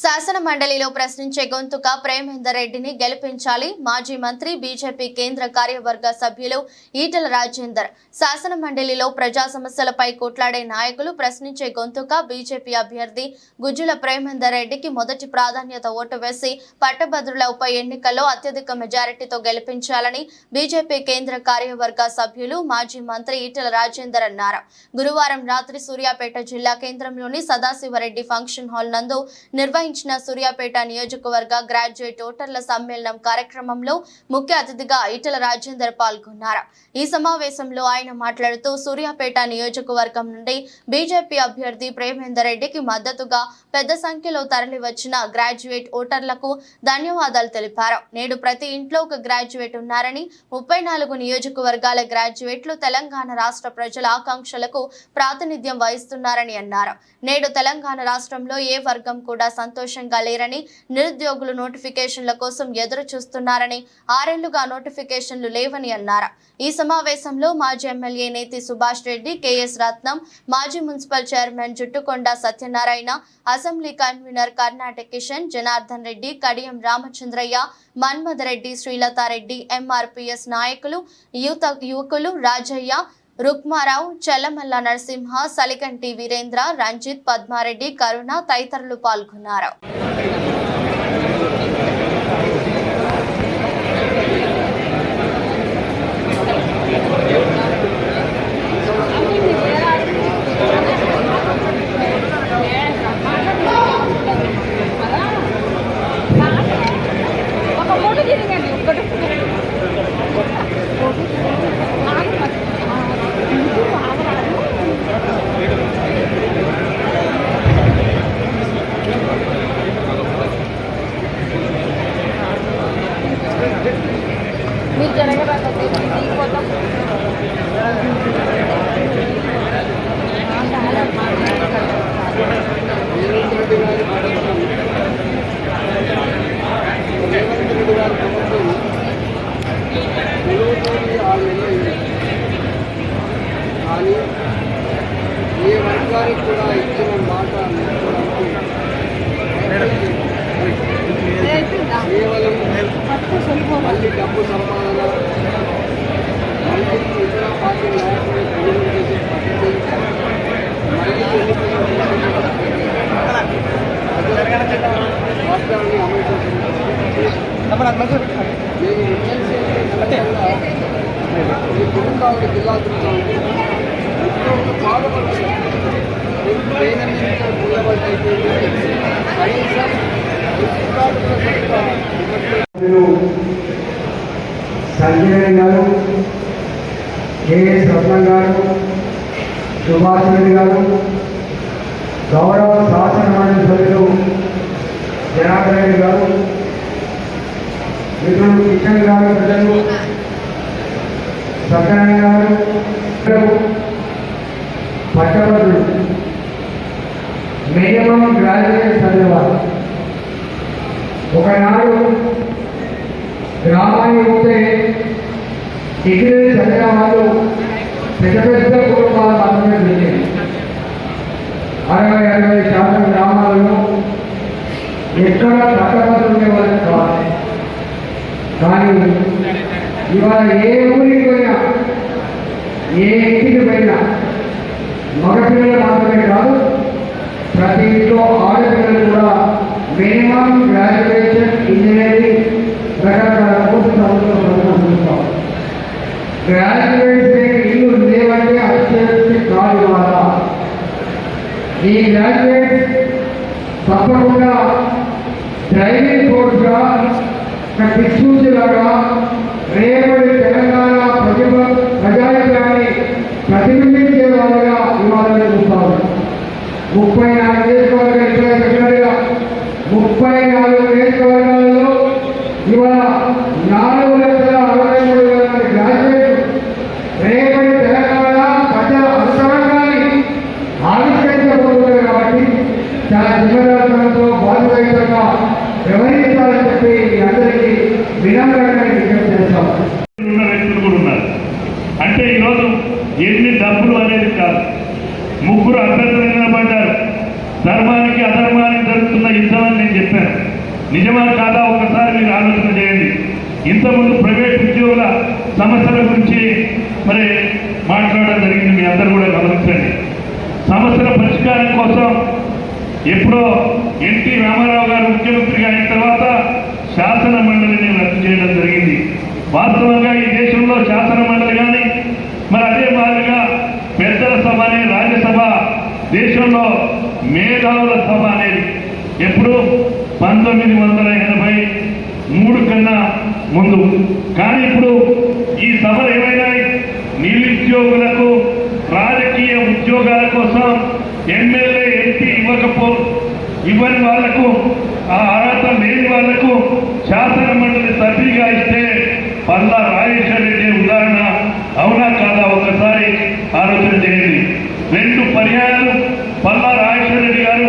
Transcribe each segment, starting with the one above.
శాసన మండలిలో ప్రశ్నించే గొంతుక ప్రేమేందర్ రెడ్డిని గెలిపించాలి. మాజీ మంత్రి బీజేపీ కేంద్ర కార్యవర్గ సభ్యులు ఈటల రాజేందర్. శాసన మండలిలో ప్రజా సమస్యలపై కొట్లాడే నాయకులు ప్రశ్నించే గొంతుక బీజేపీ అభ్యర్థి గుజ్జుల ప్రేమేందర్ రెడ్డికి మొదటి ప్రాధాన్యత ఓటు వేసి పట్టభద్రుల ఉప ఎన్నికల్లో అత్యధిక మెజారిటీతో గెలిపించాలని బీజేపీ కేంద్ర కార్యవర్గ సభ్యులు మాజీ మంత్రి ఈటల రాజేందర్ అన్నారు. గురువారం రాత్రి సూర్యాపేట జిల్లా కేంద్రంలోని సదాశివరెడ్డి ఫంక్షన్ హాల్ నందు నిర్వహించిన సూర్యాపేట నియోజకవర్గ గ్రాడ్యుయేట్ ఓటర్ల సమ్మేళనం కార్యక్రమంలో ముఖ్య అతిథిగా ఈటల రాజేందర్ పాల్గొన్నారు. ఈ సమావేశంలో ఆయన మాట్లాడుతూ సూర్యాపేట నియోజకవర్గం నుండి బీజేపీ అభ్యర్థి ప్రేమేందర్ రెడ్డికి మద్దతుగా పెద్ద సంఖ్యలో తరలివచ్చిన గ్రాడ్యుయేట్ ఓటర్లకు ధన్యవాదాలు తెలిపారు. నేడు ప్రతి ఇంట్లో ఒక గ్రాడ్యుయేట్ ఉన్నారని ముప్పై నాలుగు నియోజకవర్గాల గ్రాడ్యుయేట్లు తెలంగాణ రాష్ట్ర ప్రజల ఆకాంక్షలకు ప్రాతినిధ్యం వహిస్తున్నారని అన్నారు. నేడు తెలంగాణ రాష్ట్రంలో ఏ వర్గం కూడా సంతోషంగా లేరని నిరుద్యోగులు నోటిఫికేషన్ల కోసం ఎదురు చూస్తున్నారని ఆరేళ్ళుగా నోటిఫికేషన్లు లేవని అన్నారు. ఈ సమావేశంలో మాజీ ఎమ్మెల్యే నేతి సుభాష్ రెడ్డి కెఎస్ రత్నం మాజీ municipal chairman Juttukonda Satyanarayana assembly convener Karnataka Kishan Janardhan Reddy Kadiyam Ramachandraiah Manmatha Reddy Srilatha Reddy MRPS నాయకులు యువత యువకులు రాజయ్య రుక్మారావు చల్లమల్ల నరసింహ సలికంటి వీరేంద్ర రంజిత్ పద్మారెడ్డి కరుణ తదితరులు పాల్గొన్నారు. సంజయ్ గారు కేఎస్ రత్నం గారు సుభాష్ రెడ్డి గారు గౌరవ శాసన మండలి సభ్యులు జనార్దన్ రెడ్డి గారు మిత్రులు కిషన్ గారు ప్రజలు సత్యనారాయణ గారు పట్టభద్రులు రాజకీయ గ్రాడ్యుయేట్ ఒకనాడు గ్రామానికి పోతే డిగ్రీ చదివిన వాళ్ళు పెద్ద పెద్ద కుటుంబాల మాత్రమే దొరికింది అరవై అరవై శాతం గ్రామాలలో ఎక్కడ పట్టభద్రులు ఉండేవాళ్ళు కావాలి కానీ ఇవాళ ఏ ఊరికి పోయినా ఏ ఇంటికి పోయినా మగపిల్లలు మాత్రమే కాదు ప్రతి ఇంట్లో ఆడపిల్లలు కూడా మినిమం గ్రాడ్యుయేషన్ ఇంజనీరింగ్ రకరకాల కోర్సు చదువుతున్నాం గ్రాడ్యుయేట్స్ ఇల్లు లేవంటే అత్యవసర కాదు ఇవాళ ఈ గ్రాడ్యుయేట్ తప్పకుండా డ్రైవింగ్ కోర్సుగా ఒక రేపటి తెలంగాణ ప్రతిభ ప్రజాయుగాన్ని ప్రతిబింబించే వాళ్ళగా ఇవాళ చూస్తాము ముప్పై నాలుగు నియోజకవర్గాలు ఇరవై సెక్రటరీగా ముప్పై నాలుగు నియోజకవర్గాలలో ఇవాళ నాలుగు లక్షల అరవై మూడు వేల మంది గ్రాడ్యుయేట్ రేపటి తెలంగాణ ప్రజల అవసరాన్ని ఆవిష్కరించబోతున్నారు కాబట్టి చాలా జిమ్మదారులతో బాధ్యతగా వ్యవహరించాలని చెప్పి అందరికీ వినమ్రంగా విజ్ఞప్తి చేస్తాం వ్యక్తులు కూడా ఉన్నారు. అంటే ఈరోజు ఎన్ని డబ్బులు అనేది కాదు. ముగ్గురు అభ్యర్థులు నిలబడ్డారు. ధర్మానికి అధర్మానికి నేను చెప్పాను. నేను నిజమా కాదా ఒకసారి మీరు ఆలోచన చేయండి. ఇంతకుముందు ప్రైవేట్ ఉద్యోగుల సమస్యల గురించి మరి మాట్లాడడం జరిగింది మీ అందరూ కూడా గమనించండి. సమస్యల పరిష్కారం కోసం ఎప్పుడో ఎన్టీ రామారావు గారు ముఖ్యమంత్రిగా అయిన తర్వాత శాసన మండలిని రద్దు చేయడం జరిగింది. వాస్తవంగా ఈ దేశంలో శాసన మండలి కానీ మరి అదే మాదిరిగా పెద్దల సభ అనే రాజ్యసభ దేశంలో మేధావుల సభ అనేది ఎప్పుడు పంతొమ్మిది వందల ఎనభై మూడు కన్నా ముందు. కానీ ఇప్పుడు ఈ సభలు ఏమైనాయి నిరుద్యోగులకు రాజకీయ ఉద్యోగాల కోసం ఎమ్మెల్యే ఎంపీ ఇవ్వకపో ఇవ్వని వాళ్ళకు ఆ అర్హత లేని వాళ్ళకు శాసన మండలి సభ్యుగా ఇస్తే పల్లా రాజేశ్వర రెడ్డి ఉదాహరణ అవునా కాదా ఒకసారి ఆలోచన చేయండి. రెండు పర్యాయాలు పల్లా రాజేశ్వర రెడ్డి గారు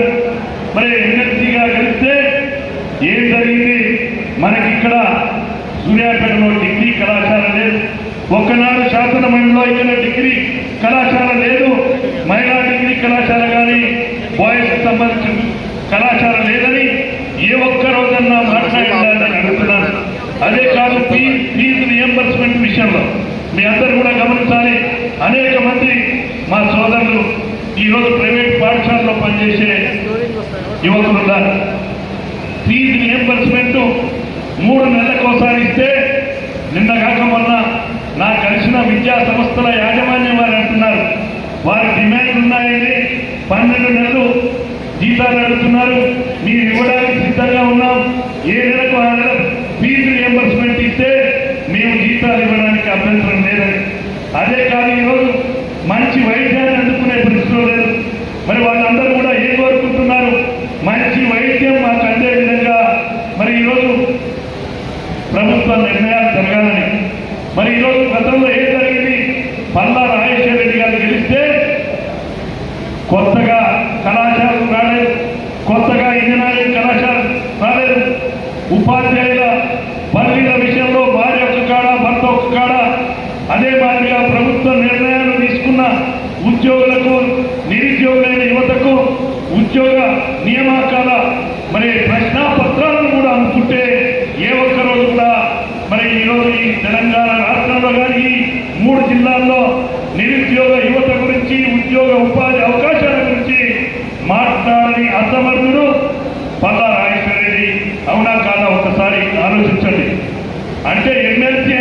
మరి ఎమ్మెల్సీగా గెలిస్తే ఏం జరిగింది? మనకి ఇక్కడ సూర్యాపేటలో డిగ్రీ కళాశాల లేదు. ఒకనాడు శాసనమండలిలో ఇక్కడ డిగ్రీ కళాశాల లేదు. మహిళా డిగ్రీ కళాశాల కానీ బాయ్స్ సంబంధించిన కళాశాల లేదని ఏ ఒక్క రోజన్నా మాట్లాడాలని అడుగుతున్నాను అదే కాదు ఫీ ఫీజు రియంబర్స్మెంట్ విషయంలో. మీ అందరూ కూడా గమనించాలి. అనేక మంది మా సోదరులు ఈరోజు ప్రైవేట్ పాఠశాలలో పనిచేసే యువకులు ఉన్నారు ఫీజు రియంబర్స్మెంట్ మూడు ఒకసారి ఇస్తే నిన్న కాక మొన్న నాకు కలిసిన విద్యా సంస్థల యాజమాన్యం వారు అంటున్నారు. వారి డిమాండ్ ఉన్నాయని పన్నెండు నెలలు జీతాలు అడుగుతున్నారు. మీరు ఇవ్వడానికి సిద్ధంగా ఉన్నాం. ఏ నెలకు ఆ నెల ఫీజు రియంబర్స్మెంట్ ఇస్తే మేము జీతాలు ఇవ్వడానికి అభ్యంతరం లేదని. అదే కాదు ఈరోజు మంచి వైద్యాన్ని అందుకునే పరిస్థితులు లేదు మరి వాళ్ళందరూ కూడా ఏ కోరుకుంటున్నారు మంచి వైద్యం మాకు అందే విధంగా మరి ఈరోజు ప్రభుత్వ నిర్ణయాలు జరగాలని. మరి ఈరోజు గతంలో ఏం జరిగింది? పల్లా రాజేశ్వర రెడ్డి గారు గెలిస్తే కొత్తగా కళాశాలలు రాలేదు. కొత్తగా ఇంజనీరింగ్ కళాశాల రాలేదు. ఉపాధ్యాయుల బదిలీల విషయంలో భార్య ఒక కాడ భర్త ఒక కాడ. అదే మాదిరిగా ప్రభుత్వ నిర్ణయాలు తీసుకున్న ఉద్యోగులకు నిరుద్యోగులైన యువతకు ఉద్యోగ నియామకాల మరి ప్రశ్నాపత్ర కూడా అనుకుంటే ఏ ఒక్క రోజు కూడా మరి ఈరోజు ఈ తెలంగాణ రాష్ట్రంలో కానీ మూడు జిల్లాల్లో నిరుద్యోగ యువత గురించి ఉద్యోగ ఉపాధి అవకాశాల గురించి మాట్లాడని అసమర్థుడు పల్లా రాజేశ్వర రెడ్డి అవునా కాదా? ఒకసారి ఆలోచించండి. అంటే ఎమ్మెల్సీ